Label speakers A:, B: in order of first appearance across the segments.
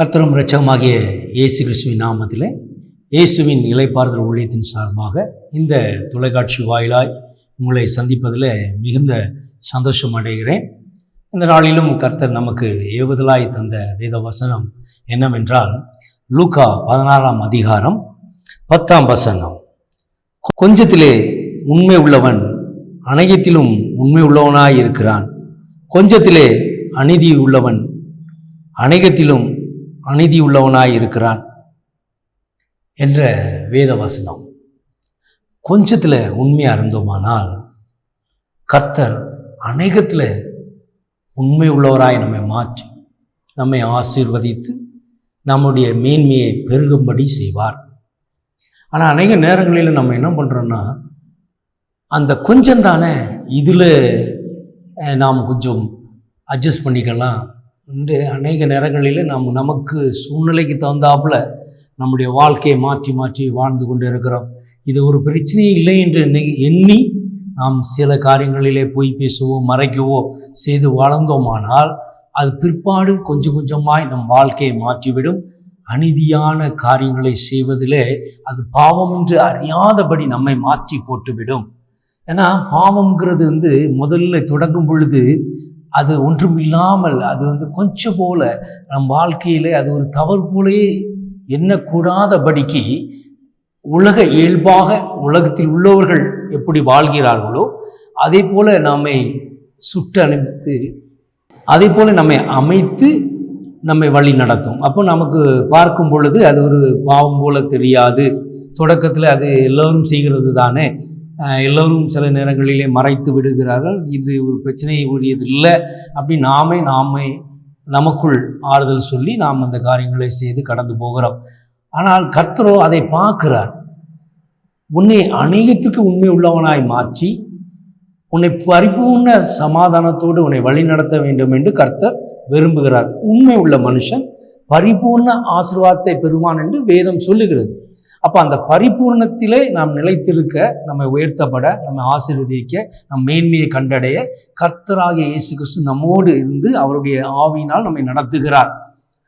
A: கர்த்தரும் இரட்சகமாகிய இயேசு கிறிஸ்துவின் நாமத்தில் இயேசுவின் இலைப்பாறுதல் ஊழியத்தின் சார்பாக இந்த தொலைக்காட்சி வாயிலாய் உங்களை சந்திப்பதில் மிகுந்த சந்தோஷம் அடைகிறேன். இந்த நாளிலும் கர்த்தர் நமக்கு ஏவுதலாய் தந்த வேத வசனம் என்னவென்றால் லூகா பதினாறாம் அதிகாரம் பத்தாம் வசனம். கொஞ்சத்திலே உண்மை உள்ளவன் அனைத்திலும் உண்மை உள்ளவனாய் இருக்கிறான் கொஞ்சத்திலே அநீதி உள்ளவன் அநேகத்திலும் அநீதி உள்ளவனாய் இருக்கிறான் என்ற வேத வசனம் கொஞ்சத்தில் உண்மையாக இருந்தோமானால் கர்த்தர் அநேகத்தில் உண்மை உள்ளவராய் நம்மை மாற்றி நம்மை ஆசீர்வதித்து நம்முடைய மேன்மையை பெருகும்படி செய்வார். ஆனால் அநேக நேரங்களில் நம்ம என்ன பண்ணுறோன்னா அந்த கொஞ்சம் தானே இதில் நாம் கொஞ்சம் அட்ஜஸ்ட் பண்ணிக்கலாம் இன்று அநேக நேரங்களில் நாம் நமக்கு சூழ்நிலைக்கு தகுந்தாப்புல நம்முடைய வாழ்க்கையை மாற்றி மாற்றி வாழ்ந்து கொண்டு இருக்கிறோம் இது ஒரு பிரச்சனையே இல்லை என்று எண்ணி- எண்ணி நாம் சில காரியங்களிலே போய் பேசவோ மறைக்கவோ செய்து வளர்ந்தோமானால் அது பிற்பாடு கொஞ்சம் கொஞ்சமாய் நம் வாழ்க்கையை மாற்றிவிடும். அநீதியான காரியங்களை செய்வதிலே அது பாவம் என்று அறியாதபடி நம்மை மாற்றி போட்டுவிடும். ஏன்னா பாவம்ங்கிறது வந்து முதல்ல தொடங்கும் பொழுது அது ஒன்றும் இல்லாமல் அது வந்து கொஞ்சம் போல நம் வாழ்க்கையிலே அது ஒரு தவறு போலே எண்ணக்கூடாதபடிக்கு உலக இயல்பாக உலகத்தில் உள்ளவர்கள் எப்படி வாழ்கிறார்களோ அதே போல நம்மை சுட்டு அனுப்பித்து அதே போல நம்மை அமைத்து நம்மை வழி நடத்தும். அப்போ நமக்கு பார்க்கும் பொழுது அது ஒரு பாவம் போல தெரியாது. தொடக்கத்தில் அது எல்லோரும் செய்கிறது தானே. எல்லோரும் சில நேரங்களிலே மறைத்து விடுகிறார்கள். இது ஒரு பிரச்சனையை உரியது இல்லை. அப்படி நாமே நாமே நமக்குள் ஆறுதல் சொல்லி நாம் அந்த காரியங்களை செய்து கடந்து போகிறோம். ஆனால் கர்த்தரோ அதை பார்க்கிறார். உன்னை அநேகத்துக்கு உண்மை உள்ளவனாய் மாற்றி உன்னை பரிபூர்ண சமாதானத்தோடு உன்னை வழி நடத்த வேண்டும் என்று கர்த்தர் விரும்புகிறார். உண்மை உள்ள மனுஷன் பரிபூர்ண ஆசிர்வாதத்தை பெறுவான் என்று வேதம் சொல்லுகிறது. அப்போ அந்த பரிபூர்ணத்திலே நாம் நிலைத்திருக்க நம்மை உயர்த்தப்பட நம்மை ஆசீர்வதிக்க நம் மேன்மையை கண்டடைய கர்த்தராகிய இயேசு கிறிஸ்து நம்மோடு இருந்து அவருடைய ஆவியினால் நம்மை நடத்துகிறார்.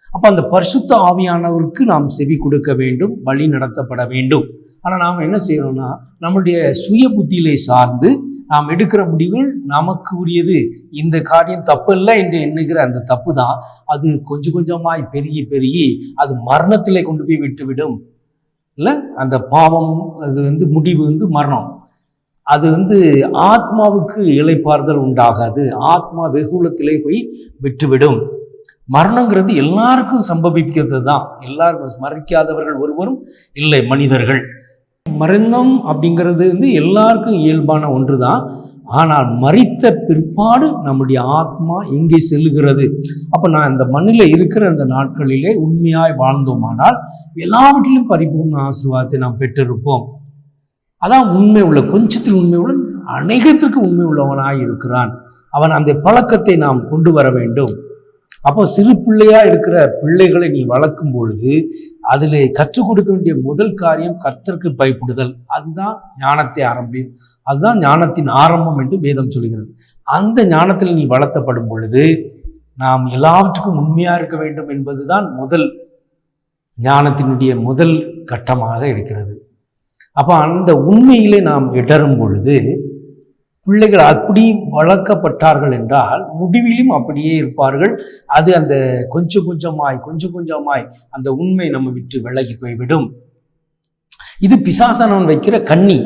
A: அப்போ அந்த பரிசுத்த ஆவியானவருக்கு நாம் செவி கொடுக்க வேண்டும் வழி நடத்தப்பட வேண்டும். ஆனால் நாம் என்ன செய்யணும்னா நம்முடைய சுய புத்தியிலே சார்ந்து நாம் எடுக்கிற முடிவுகள் நமக்கு உரியது. இந்த காரியம் தப்பில்லை என்று எண்ணுகிற அந்த தப்பு தான் அது கொஞ்சம் கொஞ்சமாய் பெருகி பெருகி அது மரணத்திலே கொண்டு போய் விட்டுவிடும். இல்லை அந்த பாவம் அது வந்து முடிவு வந்து மரணம். அது வந்து ஆத்மாவுக்கு இலைப்பாறுதல் உண்டாகாது. ஆத்மா வெகுலத்திலே போய் விட்டுவிடும். மரணங்கிறது எல்லாருக்கும் சம்பவிக்கிறது தான் எல்லாருக்கும் மறைக்காதவர்கள் ஒருவரும் இல்லை மனிதர்கள். மரணம் அப்படிங்கிறது வந்து எல்லாருக்கும் இயல்பான ஒன்று தான் ஆனால் மறித்த பிற்பாடு நம்முடைய ஆத்மா எங்கே செல்லுகிறது. அப்போ நான் இந்த மண்ணில் இருக்கிற அந்த நாட்களிலே உண்மையாய் வாழ்ந்தோமானால் எல்லாவற்றிலும் பரிபூர்ண ஆசீர்வாதத்தை நாம் பெற்றிருப்போம். அதான் உண்மை உள்ள கொஞ்சத்தில் உண்மை உள்ள அநேகத்திற்கு உண்மை உள்ளவனாய் இருக்கிறான். அவன் அந்த பழக்கத்தை நாம் கொண்டு வர வேண்டும். அப்போ சிறு பிள்ளையா இருக்கிற பிள்ளைகளை நீ வளர்க்கும் பொழுது அதில் கற்றுக் கொடுக்க வேண்டிய முதல் காரியம் கர்த்தருக்கு பயப்படுதல். அதுதான் ஞானத்தை ஆரம்பி அதுதான் ஞானத்தின் ஆரம்பம் என்று வேதம் சொல்கிறது. அந்த ஞானத்தில் நீ வளர்த்தப்படும் பொழுது நாம் எல்லாவற்றுக்கும் உண்மையாக இருக்க வேண்டும் என்பதுதான் முதல் ஞானத்தினுடைய முதல் கட்டமாக இருக்கிறது. அப்போ அந்த உண்மையிலே நாம் இடரும் பொழுது பிள்ளைகள் அப்படி வளர்க்கப்பட்டார்கள் என்றால் முடிவிலும் அப்படியே இருப்பார்கள். அது அந்த கொஞ்சம் கொஞ்சமாய் கொஞ்சம் கொஞ்சமாய் அந்த உண்மை நம்ம விட்டு விலகி போய்விடும். இது பிசாசனவன் வைக்கிற கண்ணி.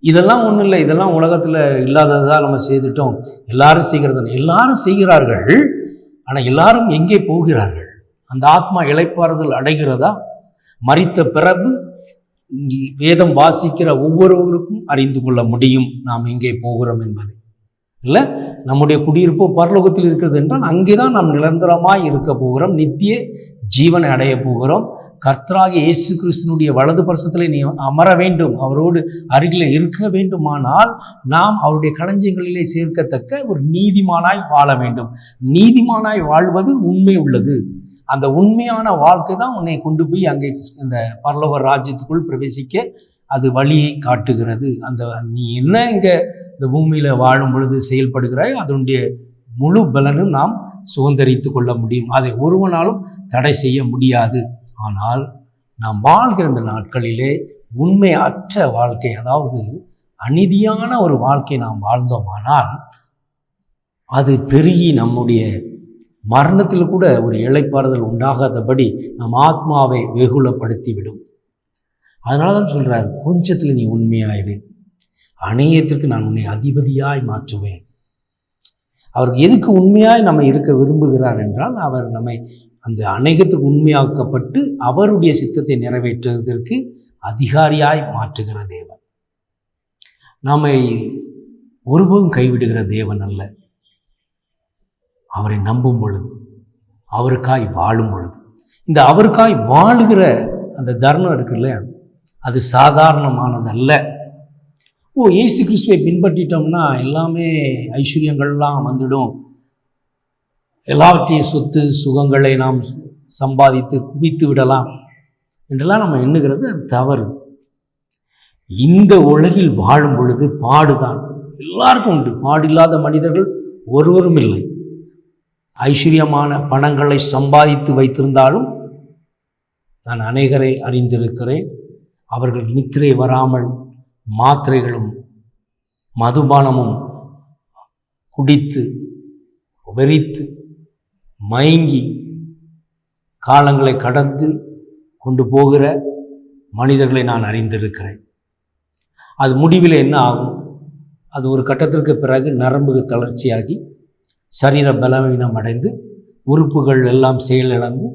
A: இதெல்லாம் ஒன்றும் இல்லை. இதெல்லாம் உலகத்தில் இல்லாததாக நம்ம செய்துட்டோம். எல்லாரும் செய்கிறது எல்லாரும் செய்கிறார்கள். ஆனால் எல்லாரும் எங்கே போகிறார்கள்? அந்த ஆத்மா இழைப்பாறுதல் அடைகிறதா? மறித்த பிறகு வேதம் வாசிக்கிற ஒவ்வொருவருக்கும் அறிந்து கொள்ள முடியும் நாம் எங்கே போகிறோம் என்பது. இல்லை? நம்முடைய குடியிருப்பு பரலோகத்தில் இருக்கிறது என்றால் அங்கே தான் நாம் நிரந்தரமாய் இருக்க போகிறோம். நித்திய ஜீவனை அடைய போகிறோம். கர்த்தராகிய இயேசு கிறிஸ்தனுடைய வலது பரிசத்தில் நீ அமர வேண்டும். அவரோடு அருகில் இருக்க வேண்டுமானால் நாம் அவருடைய களஞ்சியங்களிலே சேர்க்கத்தக்க ஒரு நீதிமானாய் வாழ வேண்டும். நீதிமானாய் வாழ்வது உண்மை உள்ளது. அந்த உண்மையான வாழ்க்கை தான் உன்னை கொண்டு போய் அங்கே இந்த பரலோக ராஜ்யத்துக்குள் பிரவேசிக்க அது வழியை காட்டுகிறது. அந்த நீ என்ன இங்கே இந்த பூமியில் வாழும் பொழுது செயல்படுகிறாய் அதனுடைய முழு பலனும் நாம் சுதந்திரித்து கொள்ள முடியும். அதை ஒருவனாலும் தடை செய்ய முடியாது. ஆனால் நாம் வாழ்கிற இந்த நாட்களிலே உண்மை அற்ற வாழ்க்கை அதாவது அநீதியான ஒரு வாழ்க்கை நாம் வாழ்ந்தோமானால் அது பெருகி நம்முடைய மரணத்தில் கூட ஒரு இழைப்பாறுதல் உண்டாகாதபடி நம் ஆத்மாவை வெகுலப்படுத்திவிடும் அதனால தான் சொல்கிறார் கொஞ்சத்தில் நீ உண்மையாயிரு. அநேகத்திற்கு நான் உன்னை அதிபதியாய் மாற்றுவேன். அவர் எதுக்கு உண்மையாய் நம்ம இருக்க விரும்புகிறார் என்றால் அவர் நம்மை அந்த அநேகத்துக்கு உண்மையாக்கப்பட்டு அவருடைய சித்தத்தை நிறைவேற்றுவதற்கு அதிகாரியாய் மாற்றுகிற தேவன். நம்மை ஒருபோதும் கைவிடுகிற தேவன் அல்ல. அவரை நம்பும் பொழுது அவருக்காய் வாழும் பொழுது. இந்த அவருக்காய் வாழுகிற அந்த தருணம் இருக்குல்ல அது சாதாரணமானதல்ல. ஓ ஏசு கிறிஸ்துவை பின்பற்றிட்டோம்னா எல்லாமே ஐஸ்வர்யங்கள்லாம் வந்துடும். எல்லாவற்றையும் சொத்து சுகங்களை நாம் சம்பாதித்து குவித்து விடலாம் என்றெல்லாம் நம்ம எண்ணுகிறது அது தவறு. இந்த உலகில் வாழும் பொழுது பாடுதான். எல்லாருக்கும் உண்டு. பாடில்லாத மனிதர்கள் ஒருவரும் இல்லை. ஐஸ்வர்யமான பணங்களை சம்பாதித்து வைத்திருந்தாலும் நான் அநேகரை அறிந்திருக்கிறேன். அவர்கள் நித்திரை வராமல் மாத்திரைகளும் மதுபானமும் குடித்து வெறித்து மயங்கி காலங்களை கடந்து கொண்டு போகிற மனிதர்களை நான் அறிந்திருக்கிறேன். அது முடிவில் என்ன ஆகும்? அது ஒரு கட்டத்திற்கு பிறகு நரம்பு தளர்ச்சியாகி சரீர பலவீனம் அடைந்து உறுப்புகள் எல்லாம் செயலிழந்து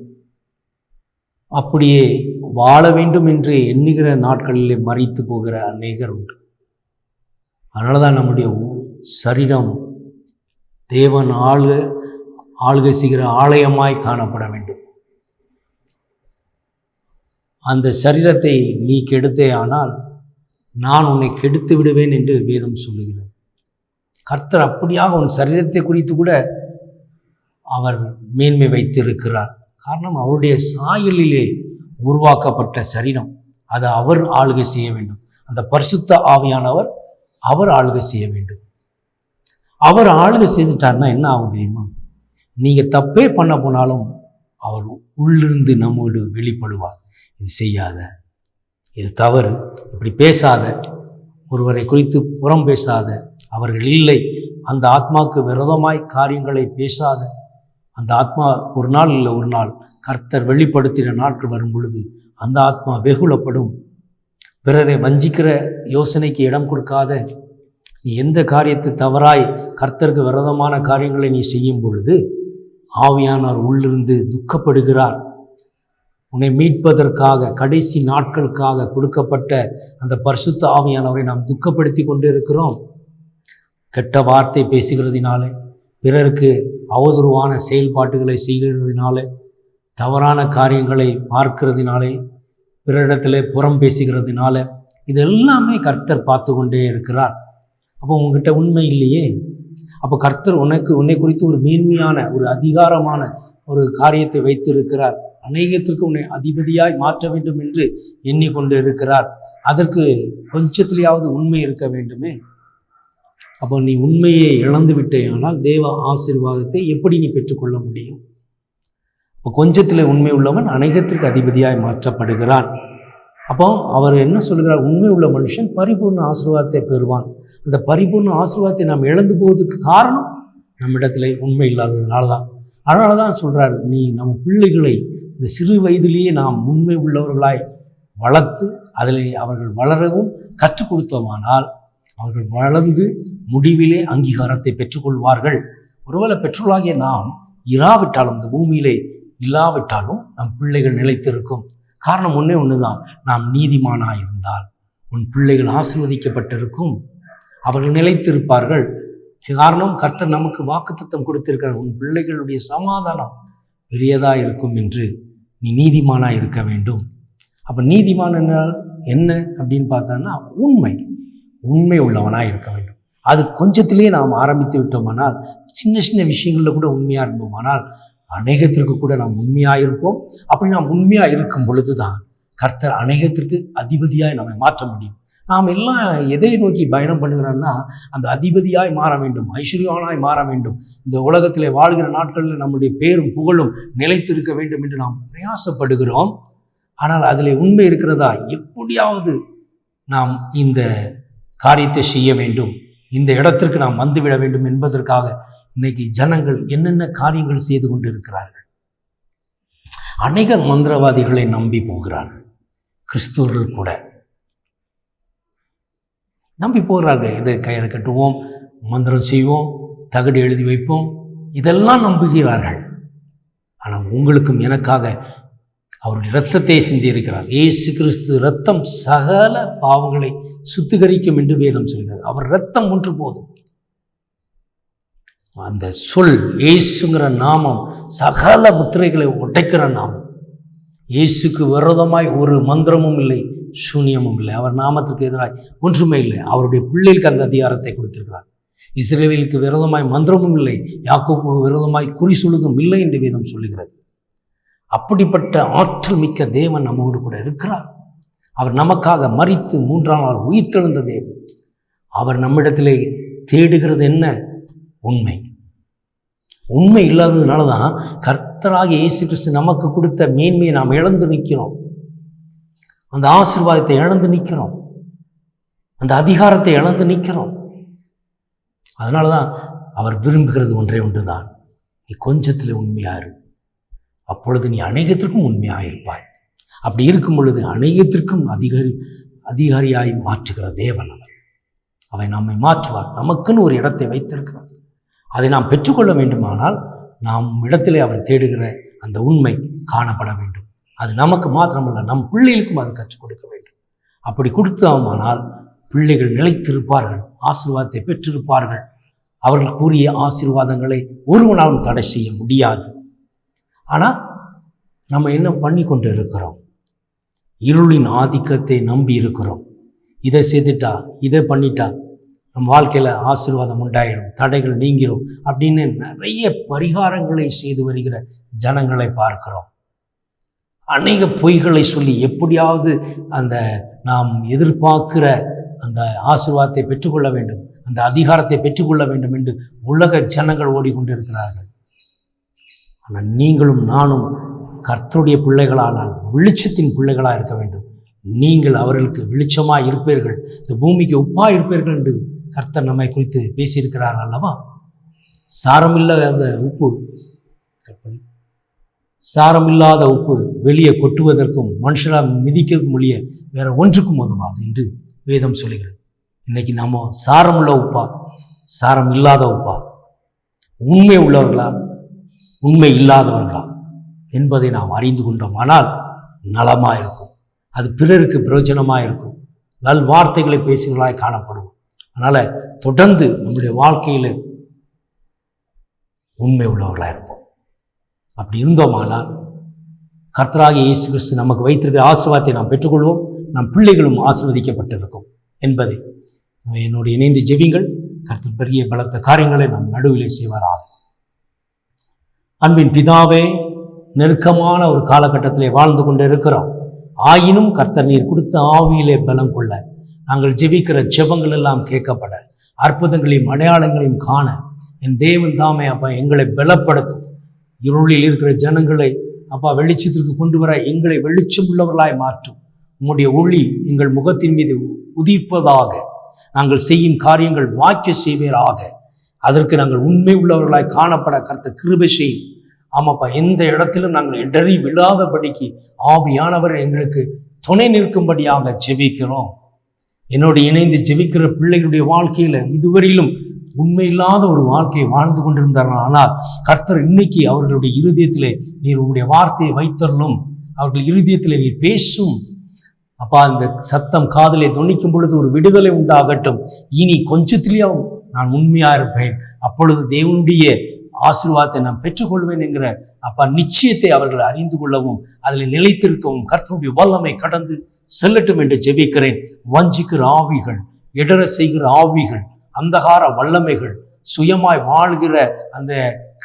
A: அப்படியே வாழ வேண்டும் என்று எண்ணுகிற நாட்களிலே மறித்து போகிற அநேகர் உண்டு. அதனால தான் நம்முடைய உ- சரீரம் தேவன் ஆளுக ஆளுகை செய்கிற ஆலயமாய் காணப்பட வேண்டும். அந்த சரீரத்தை நீ கெடுத்தே ஆனால் நான் உன்னை கெடுத்து விடுவேன் என்று வேதம் சொல்லுகிறது. கர்த்தர் அப்படியாக உன் சரீரத்தை குறித்து கூட அவர் மேன்மை வைத்திருக்கிறார். காரணம் அவருடைய சாயலிலே உருவாக்கப்பட்ட சரீரம். அதை அவர் ஆளுகை செய்ய வேண்டும். அந்த பரிசுத்த ஆவியானவர் அவர் ஆளுகை செய்ய வேண்டும். அவர் ஆளுகை செய்துட்டார்னா என்ன ஆகும் தெரியுமா? நீங்கள் தப்பே பண்ண போனாலும் அவர் உள்ளிருந்து நம்மோடு வெளிப்படுவார். இது செய்யாத. இது தவறு. இப்படி பேசாத. ஒருவரை குறித்து புறம் பேசாத. அவர்கள் இல்லை. அந்த ஆத்மாவுக்கு விரோதமாய் காரியங்களை பேசாத அந்த ஆத்மா ஒரு நாள் இல்லை ஒரு நாள். கர்த்தர் வெளிப்படுத்தின நாட்கள் வரும் பொழுது அந்த ஆத்மா வெகுளப்படும். பிறரை வஞ்சிக்கிற யோசனைக்கு இடம் கொடுக்காத நீ எந்த காரியத்தை தவறாய் கர்த்தருக்கு விரதமான காரியங்களை நீ செய்யும் பொழுது ஆவியானவர் உள்ளிருந்து துக்கப்படுகிறார். உன்னை மீட்பதற்காக கடைசி நாட்களுக்காக கொடுக்கப்பட்ட அந்த பரிசுத்த ஆவியானவரை நாம் துக்கப்படுத்தி கொண்டு இருக்கிறோம் கெட்ட வார்த்தை பேசுகிறதினாலே பிறருக்கு அவதூறுவான செயல்பாட்டுகளை செய்கிறதினாலே தவறான காரியங்களை பார்க்கிறதினாலே பிறரிடத்தில் புறம் பேசுகிறதுனால இது எல்லாமே கர்த்தர் பார்த்து கொண்டே இருக்கிறார். அப்போ உங்ககிட்ட உண்மை இல்லையே? அப்போ கர்த்தர் உனக்கு உன்னை குறித்து ஒரு மேன்மையான ஒரு அதிகாரமான ஒரு காரியத்தை வைத்திருக்கிறார். அநேகத்திற்கு உன்னை அதிபதியாய் மாற்ற வேண்டும் என்று எண்ணிக்கொண்டு இருக்கிறார் அதற்கு கொஞ்சத்திலேயாவது உண்மை இருக்க வேண்டுமே? அப்போ நீ உண்மையை இழந்து விட்டேயானால் தேவ ஆசிர்வாதத்தை எப்படி நீ பெற்றுக்கொள்ள முடியும்? இப்போ கொஞ்சத்தில் உண்மை உள்ளவன் அநேகத்திற்கு அதிபதியாய் மாற்றப்படுகிறான். அப்போ அவர் என்ன சொல்கிறார்? உண்மை உள்ள மனுஷன் பரிபூர்ண ஆசீர்வாதத்தை பெறுவான். அந்த பரிபூர்ண ஆசீர்வாதத்தை நாம் இழந்து போவதுக்கு காரணம் நம்மிடத்தில் உண்மை இல்லாததுனால தான் அதனால தான் சொல்கிறார் நீ நம் பிள்ளைகளை இந்த சிறு வயதிலேயே நாம் உண்மை உள்ளவர்களாய் வளர்த்து அதில் அவர்கள் வளரவும் கற்றுக் கொடுத்தோமானால் அவர்கள் வளர்ந்து முடிவிலே அங்கீகாரத்தை பெற்றுக்கொள்வார்கள். ஒருவேளை பெற்றோராகிய நாம் இராவிட்டாலும் இந்த பூமியிலே இல்லாவிட்டாலும் நம் பிள்ளைகள் நிலைத்திருக்கும். காரணம் ஒன்றே ஒன்று தான் நாம் நீதிமானாக இருந்தால் உன் பிள்ளைகள் ஆசீர்வதிக்கப்பட்டிருக்கும். அவர்கள் நிலைத்திருப்பார்கள். காரணம் கர்த்தர் நமக்கு வாக்குத்தத்தம் கொடுத்திருக்கிறார். உன் பிள்ளைகளுடைய சமாதானம் பெரியதாக இருக்கும் என்று நீ நீதிமானாக இருக்க வேண்டும். அப்போ நீதிமான என்ன அப்படின்னு பார்த்தோன்னா உண்மை. உண்மை உள்ளவனாக இருக்க வேண்டும். அது கொஞ்சத்திலேயே நாம் ஆரம்பித்து விட்டோமானால் சின்ன சின்ன விஷயங்களில் கூட உண்மையாக இருந்தோமானால் அநேகத்திற்கு கூட நாம் உண்மையாக இருப்போம். அப்படி நாம் உண்மையாக இருக்கும் பொழுது தான் கர்த்தர் அநேகத்திற்கு அதிபதியாக நம்மை மாற்ற முடியும். நாம் எல்லாம் எதை நோக்கி பயணம் பண்ணுகிறோம்னா அந்த அதிபதியாய் மாற வேண்டும் ஐஸ்வர்யவானாய் மாற வேண்டும். இந்த உலகத்தில் வாழ்கிற நாட்களில் நம்முடைய பேரும் புகழும் நிலைத்திருக்க வேண்டும் என்று நாம் பிரயாசப்படுகிறோம். ஆனால் அதில் உண்மை இருக்கிறதா? எப்படியாவது நாம் இந்த காரியத்தை செய்ய வேண்டும். இந்த இடத்திற்கு நாம் வந்துவிட வேண்டும் என்பதற்காக இன்னைக்கு ஜனங்கள் என்னென்ன காரியங்கள் செய்து கொண்டு இருக்கிறார்கள் அநேக மந்திரவாதிகளை நம்பி போகிறார்கள். கிறிஸ்துவர்கள் கூட. நம்பி போகிறார்கள். இதை கயிறு கட்டுவோம் மந்திரம் செய்வோம் தகடு எழுதி வைப்போம். இதெல்லாம் நம்புகிறார்கள். ஆனால் உங்களுக்கும் எனக்காக அவருடைய இரத்தத்தை சிந்தியிருக்கிறார். இயேசு கிறிஸ்து இரத்தம் சகல பாவங்களை சுத்திகரிக்கும் என்று வேதம் சொல்கிறது. அவர் இரத்தம் ஒன்று போதும். அந்த சொல் ஏசுங்கிற நாமம் சகல முத்திரைகளை உடைக்கிற நாமம். இயேசுக்கு விரோதமாய் ஒரு மந்திரமும் இல்லை சூன்யமும் இல்லை. அவர் நாமத்திற்கு எதிராக ஒன்றுமே இல்லை. அவருடைய பிள்ளைகளுக்கு அந்த அதிகாரத்தை கொடுத்திருக்கிறார். இஸ்ரேலுக்கு விரோதமாய் மந்திரமும் இல்லை யாக்கோப்புக்கு விரோதமாய் குறி சொல்லுதும் இல்லை என்று வேதம் சொல்லுகிறது. அப்படிப்பட்ட ஆற்றல் மிக்க தேவன் நம்மோடு கூட இருக்கிறார். அவர் நமக்காக மறித்து மூன்றாம் நாள் உயிர்த்தெழுந்த தேவன். அவர் நம்மிடத்திலே தேடுகிறது என்ன? உண்மை. உண்மை இல்லாததுனால தான் கர்த்தராக இயேசு கிறிஸ்து நமக்கு கொடுத்த மேன்மையை நாம் இழந்து நிற்கிறோம். அந்த ஆசீர்வாதத்தை இழந்து நிற்கிறோம். அந்த அதிகாரத்தை இழந்து நிற்கிறோம். அதனால தான் அவர் விரும்புகிறது ஒன்றே ஒன்று தான் நீ கொஞ்சத்தில் உண்மையாரு அப்பொழுது நீ அநேகத்திற்கும் உண்மையாக இருப்பாய் அப்படி இருக்கும் பொழுது அநேகத்திற்கும் அதிகாரி அதிகாரியாய் மாற்றுகிற தேவன் அவர். அவை நம்மை மாற்றுவார். நமக்குன்னு ஒரு இடத்தை வைத்திருக்கிறார். அதை நாம் பெற்றுக்கொள்ள வேண்டுமானால் நாம் இடத்திலே அவர் தேடுகிற அந்த உண்மை காணப்பட வேண்டும். அது நமக்கு மாத்திரமல்ல நம் பிள்ளைகளுக்கும் அது கற்றுக் கொடுக்க வேண்டும். அப்படி கொடுத்தாமானால் பிள்ளைகள் நிலைத்திருப்பார்கள் ஆசீர்வாதத்தை பெற்றிருப்பார்கள். அவர்கள் கூறிய ஆசீர்வாதங்களை ஒருவனாலும் தடை செய்ய முடியாது. ஆனால் நம்ம என்ன பண்ணி கொண்டு இருக்கிறோம் இருளின் ஆதிக்கத்தை நம்பி இருக்கிறோம். இதை செய்துட்டா இதை பண்ணிட்டா நம் வாழ்க்கையில் ஆசீர்வாதம் உண்டாயிரும் தடைகள் நீங்கிரும் அப்படின்னு நிறைய பரிகாரங்களை செய்து வருகிற ஜனங்களை பார்க்கிறோம். அநேக பொய்களை சொல்லி எப்படியாவது அந்த நாம் எதிர்பார்க்கிற அந்த ஆசீர்வாதத்தை பெற்றுக்கொள்ள வேண்டும் அந்த அதிகாரத்தை பெற்றுக்கொள்ள வேண்டும் என்று உலக ஜனங்கள் ஓடிக்கொண்டிருக்கிறார்கள். ஆனால் நீங்களும் நானும் கர்த்தருடைய பிள்ளைகளானால் வெளிச்சத்தின் பிள்ளைகளாக இருக்க வேண்டும். நீங்கள் அவர்களுக்கு வெளிச்சமாக இருப்பீர்கள். இந்த பூமிக்கு உப்பாக இருப்பீர்கள் என்று கர்த்தர் நம்மை குறித்து பேசியிருக்கிறார் அல்லவா? சாரமில்லாத உப்பு. கற்பனை. சாரமில்லாத உப்பு வெளியே கொட்டுவதற்கும் மனுஷராக மிதிக்கிறதுக்கும் ஒழிய வேற ஒன்றுக்கும் உதவாது என்று வேதம் சொல்லுகிறது. இன்னைக்கு நாம் சாரமுள்ள உப்பா? சாரம் இல்லாத உப்பா? உண்மை உள்ளவர்களா? உண்மை இல்லாதவர்களா என்பதை நாம் அறிந்து கொண்டோமானால் நலமாக இருக்கும் அது பிறருக்கு பிரயோஜனமாக இருக்கும் நல் வார்த்தைகளை பேசுகளாய் காணப்படும் அதனால் தொடர்ந்து நம்முடைய வாழ்க்கையில் உண்மை உள்ளவர்களாக இருப்போம். அப்படி இருந்தோமானால் கர்த்தராகி இயேசு கிறிஸ்து நமக்கு வைத்திருக்கிற ஆசீர்வாதத்தை நாம் பெற்றுக்கொள்வோம். நம் பிள்ளைகளும் ஆசிர்வதிக்கப்பட்டிருக்கும் என்பதை என்னோடு இணைந்து ஜெபிங்கள் கர்த்தர் பெரிய பலத்த காரியங்களை நம் நடுவிலே செய்வாராகும் அன்பின் பிதாவே நெருக்கமான ஒரு காலகட்டத்திலே வாழ்ந்து கொண்டு இருக்கிறோம் ஆயினும் கர்த்தர் நீர் கொடுத்த ஆவியிலே பலம் கொள்ள நாங்கள் ஜெபிக்கிற ஜெபங்கள் எல்லாம் கேட்கப்பட அற்புதங்களையும் அடையாளங்களையும் காண என் தேவன் தாமே அப்பா எங்களை பலப்படுத்தும். இருளில் இருக்கிற ஜனங்களை அப்பா வெளிச்சத்திற்கு கொண்டு வர எங்களை வெளிச்சம் உள்ளவர்களாய் மாற்றும். உங்களுடைய ஒளி எங்கள் முகத்தின் மீது உதிப்பதாக நாங்கள் செய்யும் காரியங்கள் வாக்கிய செய்வீராக அதற்கு நாங்கள் உண்மை உள்ளவர்களாய் காணப்பட கருத்த கிருபை செய்யும். ஆமாப்பா எந்த இடத்திலும் நாங்கள் இடறி விழாதபடிக்கு ஆவியானவர் எங்களுக்கு துணை நிற்கும்படியாக ஜெபிக்கிறோம். என்னோடு இணைந்து ஜெபிக்கிற பிள்ளைகளுடைய வாழ்க்கையில் இதுவரையிலும் உண்மையில்லாத ஒரு வாழ்க்கையை வாழ்ந்து கொண்டிருந்தார்கள். ஆனால் கர்த்தர் இன்னைக்கு அவர்களுடைய இருதயத்திலே நீர் உங்களுடைய வார்த்தையை வைத்தரலும் அவர்கள் இருதயத்திலே நீர் பேசும். அப்பா இந்த சத்தம் காதலை துணிக்கும் பொழுது ஒரு விடுதலை உண்டாகட்டும். இனி கொஞ்சத்திலேயே நான் உண்மையாக இருப்பேன். அப்பொழுது தேவனுடைய ஆசீர்வாதத்தை நான் பெற்றுக்கொள்வேன் என்கிற அப்பா நிச்சயத்தை அவர்கள் அறிந்து கொள்ளவும் அதில் நிலைத்திருக்கவும் கர்த்தருடைய வல்லமை கடந்து செல்லட்டும் என்று ஜெபிக்கிறேன். வஞ்சிக்கிற ஆவிகள் இடர செய்கிற ஆவிகள் அந்தகார வல்லமைகள் சுயமாய் வாழ்கிற அந்த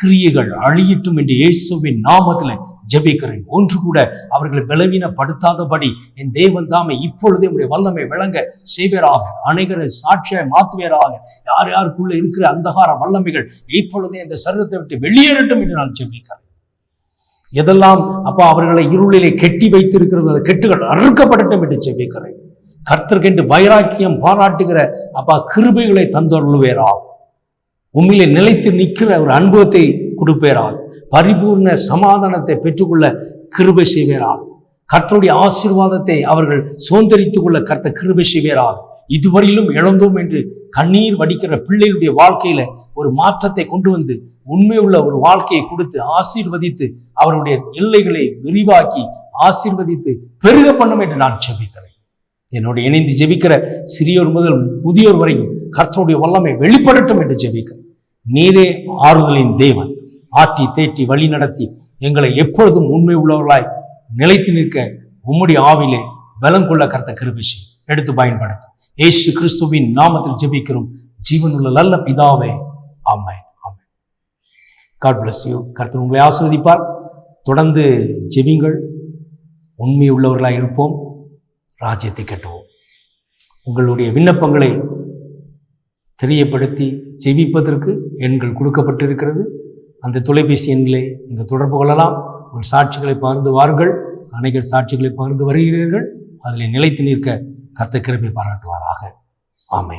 A: கிரியைகள் அழியட்டும் என்று இயேசுவின் நாமத்தில் ஜெபிக்கிறேன். ஒன்று கூட அவர்களை பலவீனப்படுத்தாதபடி என் தேவன் தாமே இப்பொழுதே உடைய வல்லமை விளங்க செய்வராக அனைகரை சாட்சியாய் மாற்றுவராக. யார் யாருக்குள்ள இருக்கிற அந்தகார வல்லமைகள் இப்பொழுதே இந்த சரீரத்தை விட்டு வெளியேறட்டும் என்று நான் ஜெபிக்கிறேன். எதெல்லாம் அப்பா அவர்களை இருளிலே கெட்டி வைத்திருக்கிறது அந்த கெட்டுகள் அறுக்கப்படட்டும் என்று ஜெபிக்கிறேன். கர்த்தர்கென்று வைராக்கியம் பாராட்டுகிற அப்பா கிருபைகளை தந்தொருள்வேராக. உண்மையிலே நிலைத்து நிற்கிற ஒரு அனுபவத்தை கொடுப்பேராக பரிபூர்ண சமாதானத்தை பெற்றுக்கொள்ள கிருபை செய்வேராக கர்த்தருடைய ஆசீர்வாதத்தை அவர்கள் சுதந்திரித்துக் கொள்ள கர்த்த கிருபை செய்வேராக இதுவரையிலும் இழந்தோம் என்று கண்ணீர் வடிக்கிற பிள்ளைகளுடைய வாழ்க்கையில ஒரு மாற்றத்தை கொண்டு வந்து உண்மையுள்ள ஒரு வாழ்க்கையை கொடுத்து ஆசீர்வதித்து அவருடைய எல்லைகளை விரிவாக்கி ஆசீர்வதித்து பெருக பண்ணும் என்று நான் செபிக்கிறேன் என்னுடைய இணைந்து ஜெபிக்கிற சிறியோர் முதல் முதியோர் வரையும் கர்த்தருடைய வல்லமை வெளிப்படட்டும் என்று ஜெபிக்கிறேன். நீரே ஆறுதலின் தேவன். ஆட்டி தேட்டி வழி நடத்தி எங்களை எப்பொழுதும் உண்மை உள்ளவர்களாய் நிலைத்து நிற்க உம்முடைய ஆவிலே பலம் கொள்ள கருத்த கிருபிஷி எடுத்து பயன்படுத்தும் ஏசு கிறிஸ்துவின் நாமத்தில் ஜெபிக்கிறோம். ஜீவனுள்ள நல்ல பிதாவே ஆமை ஆமை காட் பிளஸ் யூ கருத்து உங்களை ஆஸ்வதிப்பார் தொடர்ந்து ஜெபிங்கள் உண்மை உள்ளவர்களாக இருப்போம். ராஜ்யத்தை கட்டுவோம். உங்களுடைய விண்ணப்பங்களை தெரியப்படுத்தி ஜெபிப்பதற்கு எண்கள் கொடுக்கப்பட்டிருக்கிறது. அந்த தொலைபேசி எண்களை நீங்கள் தொடர்பு கொள்ளலாம். உங்கள் சாட்சிகளை பகிர்ந்து வாருங்கள். அநேகர் சாட்சிகளை பகிர்ந்து வருகிறீர்கள். அதில் நிலைத்து நிற்க கர்த்த கிருபை பாராட்டுவாராக. ஆமை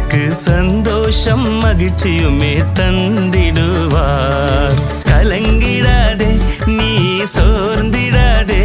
B: எனக்கு சந்தோஷம் மகிழ்ச்சியுமே தந்திடுவார். கலங்கிடாதே நீ சோர்ந்திடாதே.